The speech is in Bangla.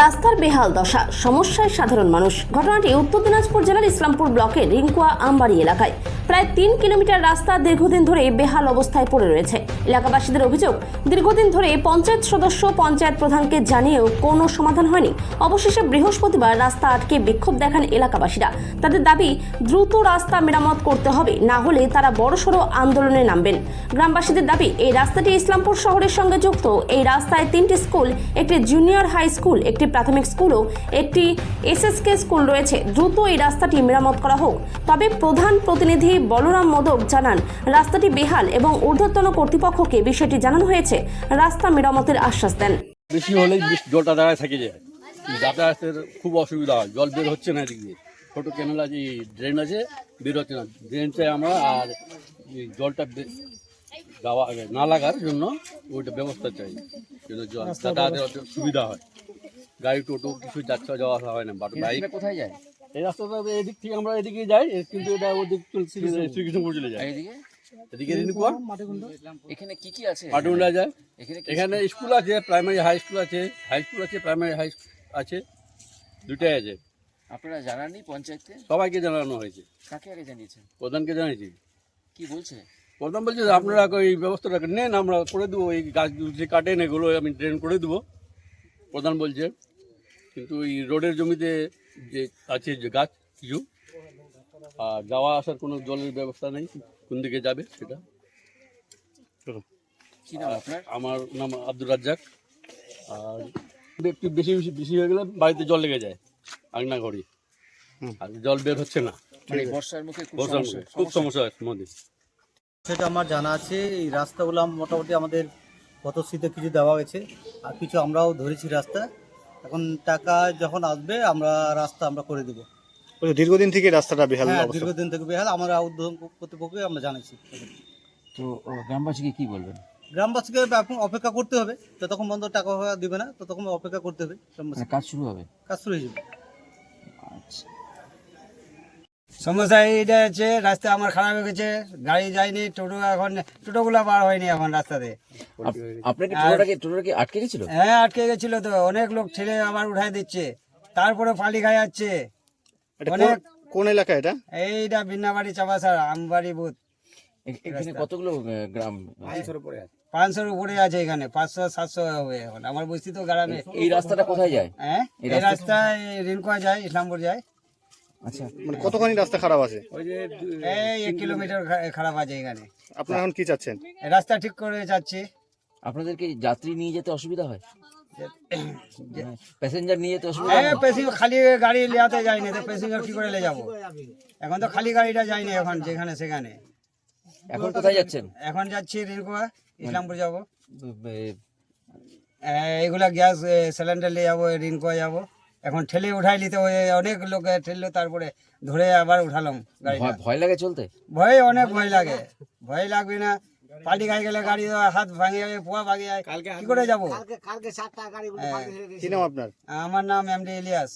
রাস্তার বেহাল দশা, সমস্যায় সাধারণ মানুষ। ঘটনাটি উত্তর দিনাজপুর জেলার ইসলামপুর ব্লকের রিঙ্কুয়া আমবাড়ি এলাকায়। প্রায় তিন কিলোমিটার রাস্তা দীর্ঘদিন ধরে বেহাল অবস্থায় পড়ে রয়েছে। এলাকাবাসীদের অভিযোগ, দীর্ঘদিন ধরে পঞ্চায়েত সদস্য, পঞ্চায়েত প্রধানকে জানিয়েও কোনো সমাধান হয়নি। অবশেষে বৃহস্পতিবার রাস্তা আটকে বিক্ষোভ দেখান এলাকাবাসীরা। তাদের দাবি, দ্রুত রাস্তা মেরামত করতে হবে, না হলে তারা বড়সড় আন্দোলনে নামবেন। গ্রামবাসীদের দাবি, এই রাস্তাটি ইসলামপুর শহরের সঙ্গে যুক্ত। এই রাস্তায় তিনটি স্কুল, একটি জুনিয়র হাই স্কুল, একটি প্রাথমিক স্কুল ও একটি এসএসকে স্কুল রয়েছে। দ্রুত এই রাস্তাটি মেরামত করা হোক। তবে প্রধান প্রতিনিধি বলরাম মোদক জানান রাস্তাটি বেহাল এবং ঊর্ধ্বতন কর্তৃপক্ষকে বিষয়টি জানানো হয়েছে। রাস্তা মেরামতের আশ্বাস দেন। বেশি হলেই জলটা দাঁড়ায় থেকে যায়। যাতায়াতের খুব অসুবিধা হয়। জল বের হচ্ছে না এদিক। দিয়ে ছোটো ক্যানেল আছে ড্রেন আছে বের হচ্ছে না। ড্রেন চাই আমরা আর জলটা যাওয়া না লাগার জন্য ওইটা ব্যবস্থা চাই যেন জল যাতায়াতের সুবিধা হয়। গাড়ি টোটো কিছু যাচ্ছে যাওয়া হয় না। বাট বাইক কোথায় যায়? এই রাস্তাটা এদিক থেকে আমরা এদিকে যাই কিন্তু এটা ওদিক শ্রীকৃষ্ণপুর চলে যায়। এইদিকে? এদিকে রিনুকুয়া। এখানে কি কি আছে? যায়। এখানে স্কুল? আছে প্রাইমারি হাই স্কুল আছে হাই স্কুল আছে প্রাইমারি হাই আছে দুটাই আছে। আপনারা জানাননি পঞ্চায়েতকে? সবাইকে জানানো হয়েছে। কাকে আগে জানিয়েছেন? প্রধানকে জানিয়েছি। কি বলছে? প্রধান বলছে আপনারা এই ব্যবস্থাটা নেন আমরা করে দেবো এই গাছ যে কাটেন এগুলো আমি ড্রেন করে দেবো। প্রধান বলছে কিন্তু এই রোডের জমিতে যে আছে যে গাছ কিছু। আর যাওয়া আসার কোনো জলের ব্যবস্থা নেই কোন দিকে যাবে সেটা। কি নাম আপনার? আমার নাম আব্দুর রাজ্জাক। আর একটু বেশি বেশি বেশি হয়ে গেলে বাড়িতে জল লেগে যায় আগনা ঘড়ি আর জল বের হচ্ছে না। মানে বর্ষার মুখে খুব সমস্যা মধ্যে হয় মধ্যে সেটা আমার জানা আছে এই রাস্তাগুলো মোটামুটি আমাদের গত শীতে কিছু দেওয়া গেছে আর কিছু আমরাও ধরেছি রাস্তা এখন টাকা যখন আসবে আমরা রাস্তা আমরা করে দেবো। ওই দীর্ঘদিন থেকে রাস্তাটা বেহাল হ্যাঁ অবস্থা। দীর্ঘদিন থেকে বেহাল। আমরা উদ্যোগ কর্তৃপক্ষকে আমরা জানাইছি। তো ও, গ্রামবাসীকে কি বলবেন? গ্রামবাসীকে এখন অপেক্ষা করতে হবে। যতক্ষণ বন্ধ টাকা ফাকা দিবে না ততক্ষণ অপেক্ষা করতে হবে। গ্রামবাসী মানে কাজ শুরু হবে? কাজ শুরু হয়ে যাবে। আচ্ছা। সমস্যা এইটা হচ্ছে রাস্তা আমার খারাপ হয়ে গেছে গাড়ি যায়নি টোটো এখন টোটোগুলো বার হয়নি এখন রাস্তাতে। আপনার কি টোটোটাকে টোটোটাকে আটকে গেছিল? হ্যাঁ আটকে গেছিল তো অনেক লোক ঠেলে আবার উঠাই দিচ্ছে। তারপরে ফালি খাই যাচ্ছে। অনেক কোন- কোন এলাকা এটা? এইটা বিন্নাবাড়ি চাপাসার আমবাড়ি বুথ। এখানে কতগুলো গ্রাম পাঁচশোর উপরে আছে। এখানে পাঁচশো সাতশো হবে এখন। আমার বস্তি তো গ্রামে। এই রাস্তাটা কোথায় যায়? হ্যাঁ এই এই রাস্তায় রিনকোয়া যায় ইসলামপুর যায়। আচ্ছা মানে কতখানি রাস্তা খারাপ আছে? ওই এই এক কিলোমিটার খারাপ আছে এখানে। আপনারা এখন কি চাচ্ছেন? রাস্তা ঠিক করে যাচ্ছে। আপনাদেরকে যাত্রী নিয়ে যেতে অসুবিধা হয়? প্যাসেঞ্জার নিয়ে যেতে অসুবিধা হ্যাঁ পেসি খালি গাড়ি লিয়াতে যায়নি তো প্যাসেঞ্জার কি করে নিয়ে যাব? এখন তো খালি গাড়িটা যায়নি এখন যেখানে সেখানে। এখন কোথায় যাচ্ছেন? এখন যাচ্ছি রিনকোয়া ইসলামপুর যাব। এ- এগুলা গ্যাস সিলিন্ডার নিয়ে যাব রিনকোয়া যাব। এখন ঠেলে উঠাই নিতে ওই অনেক লোক ঠেললো তারপরে ধরে আবার উঠালাম গাড়িটা। ভয়- লাগে চলতে? ভয় অনেক ভয় লাগে। ভয় লাগবে না। পাল্টি খাই গেলে গাড়ি হাত ভাঙে যাবে পোয়া ভাঙে যায়। কি করে যাব? কি নাম আপনার? আমার নাম এমডি ইলিয়াস